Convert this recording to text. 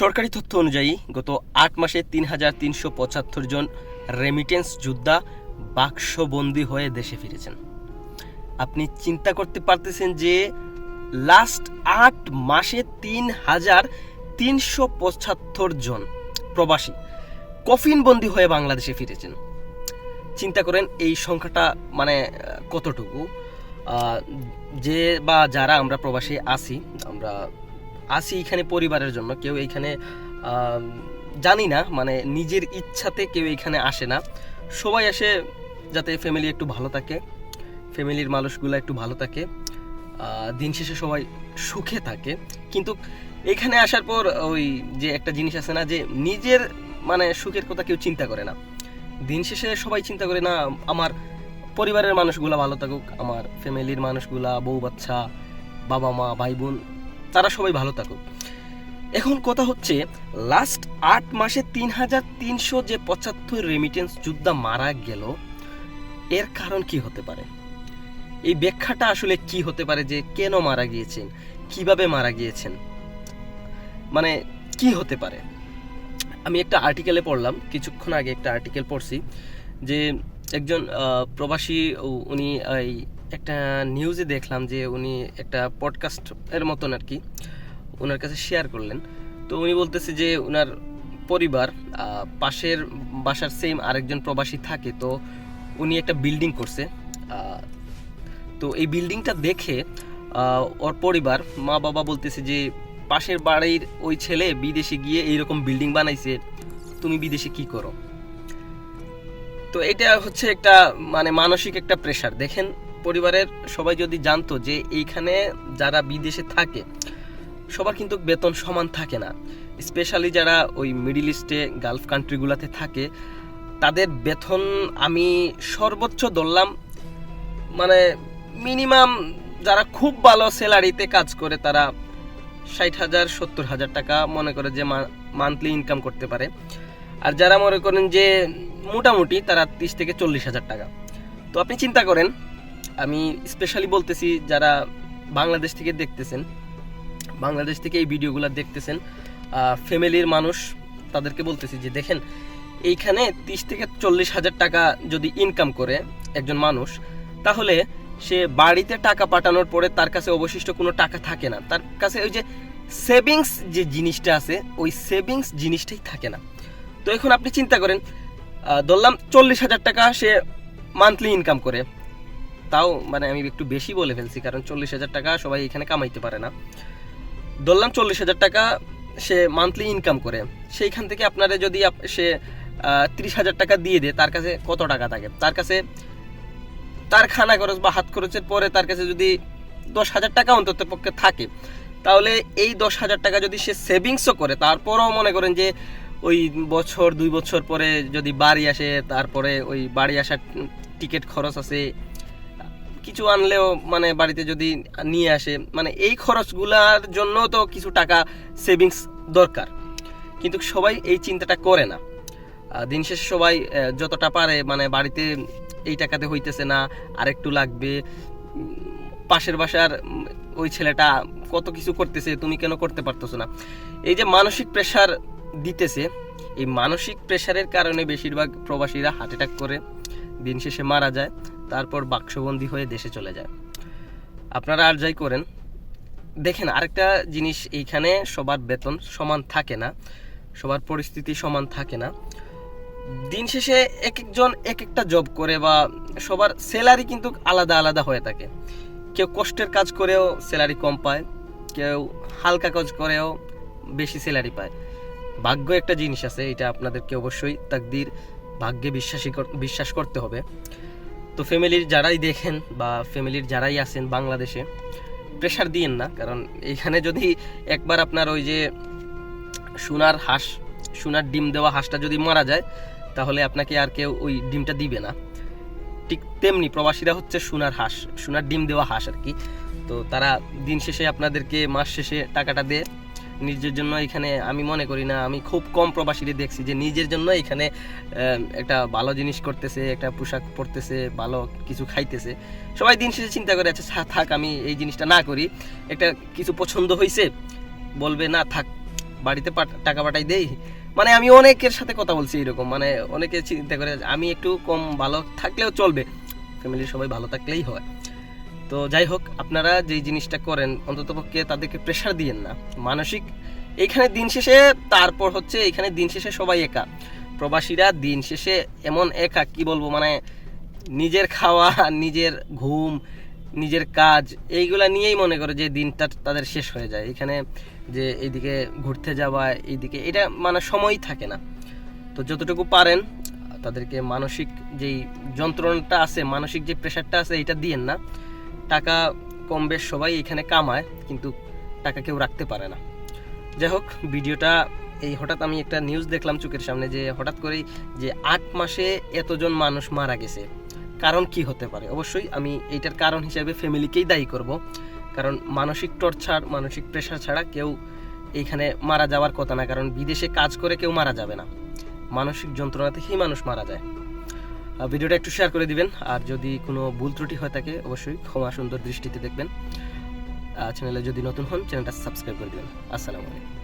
সরকারি তথ্য অনুযায়ী, গত আট মাসে তিন হাজার তিনশো পঁচাত্তর জন রেমিটেন্স যোদ্ধা বাক্সবন্দি হয়ে দেশে ফিরেছেন। আপনি চিন্তা করতে পারতেছেন যে লাস্ট আট মাসে তিন হাজার তিনশো পঁচাত্তর জন প্রবাসী কফিনবন্দি হয়ে বাংলাদেশে ফিরেছেন। চিন্তা করেন এই সংখ্যাটা মানে কতটুকু? যে বা যারা আমরা প্রবাসী আছি, আমরা আসি এখানে পরিবারের জন্য কেউ এইখানে আহ, জানি না মানে নিজের ইচ্ছাতে কেউ এখানে আসে না। সবাই আসে যাতে ফ্যামিলি একটু ভালো থাকে ফ্যামিলির মানুষগুলো একটু ভালো থাকে দিন শেষে সবাই সুখে থাকে। কিন্তু এখানে আসার পর ওই যে একটা জিনিস আছে না যে নিজের মানে সুখের কথা কেউ চিন্তা করে না। দিন শেষে সবাই চিন্তা করে না আমার পরিবারের মানুষগুলা ভালো থাকুক আমার ফ্যামিলির মানুষগুলা বউ বাচ্চা বাবা মা ভাই বোন তারা সবাই ভালো থাকুক। এখন কথা হচ্ছে লাস্ট আট মাসে তিন হাজার তিনশো যে পঁচাত্তর রেমিটেন্স যোদ্ধা মারা গেল, এর কারণ কি হতে পারে? এই ব্যাখ্যাটা আসলে কি হতে পারে যে কেন মারা গিয়েছেন, কীভাবে মারা গিয়েছেন? মানে কি হতে পারে? আমি একটা আর্টিকেলে পড়লাম, কিছুক্ষণ আগে একটা আর্টিকেল পড়ছি যে একজন প্রবাসী উনি এই একটা নিউজে দেখলাম যে উনি একটা পডকাস্ট এর মতন আর কি ওনার কাছে শেয়ার করলেন। তো উনি বলতেছে যে ওনার পরিবার পাশের বাসার সেম আরেকজন প্রবাসী থাকে, তো উনি একটা বিল্ডিং করছে তো এই বিল্ডিংটা দেখে ওর পরিবার, মা বাবা বলতেছে যে পাশের বাড়ির ওই ছেলে বিদেশে গিয়ে এইরকম বিল্ডিং বানাইছে, তুমি বিদেশে কি করো? তো এটা হচ্ছে একটা মানে মানসিক একটা প্রেশার দেখেন পরিবারের সবাই যদি জানতো যে এইখানে যারা বিদেশে থাকে, সবার কিন্তু বেতন সমান থাকে না। স্পেশালি যারা ওই মিডিল ইস্টে গালফ কান্ট্রিগুলোতে থাকে, তাদের বেতন আমি সর্বোচ্চ ধরলাম মানে মিনিমাম যারা খুব ভালো স্যালারিতে কাজ করে, তারা ষাট হাজার, সত্তর হাজার টাকা মনে করে যে মান্থলি ইনকাম করতে পারে। আর যারা মনে করেন যে মোটামুটি তারা তিরিশ থেকে চল্লিশ হাজার টাকা। তো আপনি চিন্তা করেন আমি স্পেশালি বলতেছি যারা বাংলাদেশ থেকে দেখতেছেন, বাংলাদেশ থেকে এই ভিডিওগুলো দেখতেছেন ফ্যামিলির মানুষ, তাদেরকে বলতেছি যে দেখেন, এইখানে তিরিশ থেকে চল্লিশ হাজার টাকা যদি ইনকাম করে একজন মানুষ, তাহলে সে বাড়িতে টাকা পাঠানোর পরে তার কাছে অবশিষ্ট কোনো টাকা থাকে না। তার কাছে ওই যে সেভিংস যে জিনিসটা আছে, ওই সেভিংস জিনিসটাই থাকে না। তো এখন আপনি চিন্তা করেন ধরলাম চল্লিশ হাজার টাকা সে মান্থলি ইনকাম করে। তাও মানে আমি একটু বেশি বলে ফেলছি, কারণ চল্লিশ হাজার টাকা সবাই এখানে কামাইতে পারে না। ধরলাম চল্লিশ হাজার টাকা সে মান্থলি ইনকাম করে। সেইখান থেকে আপনারা যদি সে তিরিশ হাজার টাকা দিয়ে দেয়, তার কাছে কত টাকা থাকে? তার কাছে তার খানা খরচ বা হাত খরচের পরে তার কাছে যদি দশ হাজার টাকা অন্তত পক্ষে থাকে, তাহলে এই দশ হাজার টাকা যদি সে সেভিংসও করে, তারপরও মনে করেন যে ওই বছর, দুই বছর পরে যদি বাড়ি আসে, তারপরে ওই বাড়ি আসার টিকিট খরচ আছে কিছু আনলেও মানে বাড়িতে যদি নিয়ে আসে মানে এই খরচগুলার জন্য তো কিছু টাকা সেভিংস দরকার। কিন্তু সবাই এই চিন্তাটা করে না। দিন শেষে সবাই যতটা পারে মানে বাড়িতে এই টাকাতে হইতেছে না, আরেকটু লাগবে। পাশের বাসার ওই ছেলেটা কত কিছু করতেছে, তুমি কেন করতে পারতেছো না? এই যে মানসিক প্রেশার দিতেছে, এই মানসিক প্রেশারের কারণে বেশিরভাগ প্রবাসীরা হার্ট অ্যাটাক করে। দিন শেষে মারা যায়। তারপর বাক্সবন্দি হয়ে দেশে চলে যায়। আপনারা আর যাই করেন, দেখেন আরেকটা জিনিস এইখানে সবার বেতন সমান থাকে না, সবার পরিস্থিতি সমান থাকে না। দিন শেষে এক একজন এক একটা জব করে বা সবার স্যালারি কিন্তু আলাদা আলাদা হয়ে থাকে। কেউ কষ্টের কাজ করেও স্যালারি কম পায়, কেউ হালকা কাজ করেও বেশি স্যালারি পায়। ভাগ্য একটা জিনিস আছে, এটা আপনাদেরকে অবশ্যই তাকদির ভাগ্যে বিশ্বাসী বিশ্বাস করতে হবে। তো ফ্যামিলির যারাই দেখেন বা ফ্যামিলির যারাই আছেন বাংলাদেশে প্রেশার দিয়েন না। কারণ এখানে যদি একবার আপনার ওই যে সোনার হাঁস, সোনার ডিম দেওয়া হাঁসটা যদি মারা যায়, তাহলে আপনাকে আর কেউ ওই ডিমটা দিবে না। ঠিক তেমনি প্রবাসীরা হচ্ছে সোনার হাঁস, সোনার ডিম দেওয়া হাঁস আর কি। তো তারা দিন শেষে আপনাদেরকে, মাস শেষে টাকাটা দেয় নিজের জন্য এখানে আমি মনে করি না, আমি খুব কম প্রবাসীদের দেখছি যে নিজের জন্য এখানে একটা ভালো জিনিস করতেছে, একটা পোশাক পরতেছে, ভালো কিছু খাইতেছে। সবাই দিন শেষে চিন্তা করে থা- থাক আমি এই জিনিসটা না করি। একটা কিছু পছন্দ হয়েছে বলবে, না, থাক, বাড়িতে টাকা পাঠাই দেই। মানে আমি অনেকের সাথে কথা বলছি এরকম মানে অনেকে চিন্তা করে, আমি একটু কম ভালো থাকলেও চলবে। ফ্যামিলির সবাই ভালো থাকলেই হয়। তো যাই হোক, আপনারা যেই জিনিসটা করেন, অন্ততপক্ষে তাদেরকে প্রেশার দিয়েন না। মানসিক, এইখানে দিন শেষে, তারপর হচ্ছে এখানে দিন শেষে সবাই একা। প্রবাসীরা দিন শেষে এমন একা, কি বলব মানে নিজের খাওয়া, নিজের ঘুম, নিজের কাজ, এইগুলা নিয়েই মনে করে যে দিনটা তাদের শেষ হয়ে যায়। এখানে যে এইদিকে ঘুরতে যাওয়া, এইদিকে, এটা মানে সময়ই থাকে না। তো যতটুকু পারেন, তাদেরকে মানসিক যেই যন্ত্রণাটা আছে, মানসিক যে প্রেশারটা আছে এটা দিয়েন না। টাকা কম বেশ সবাই এখানে কামায়, কিন্তু টাকা কেউ রাখতে পারে না। যাই হোক ভিডিওটা এই হঠাৎ আমি একটা নিউজ দেখলাম চোখের সামনে যে হঠাৎ করেই যে আট মাসে এতজন মানুষ মারা গেছে। কারণ কি হতে পারে? অবশ্যই আমি এইটার কারণ হিসেবে ফ্যামিলিকেই দায়ী করব। কারণ মানসিক টর্চার মানসিক প্রেশার ছাড়া কেউ এইখানে মারা যাওয়ার কথা না, কারণ বিদেশে কাজ করে কেউ মারা যাবে না। মানসিক যন্ত্রণা থেকেই মানুষ মারা যায়। ভিডিওটা একটু শেয়ার করে দিবেন। আর যদি কোনো ভুল ত্রুটি হয়ে থাকে, অবশ্যই ক্ষমা সুন্দর দৃষ্টিতে দেখবেন। চ্যানেলে যদি নতুন হন চ্যানেলটা সাবস্ক্রাইব করে দিবেন। আসসালামু আলাইকুম।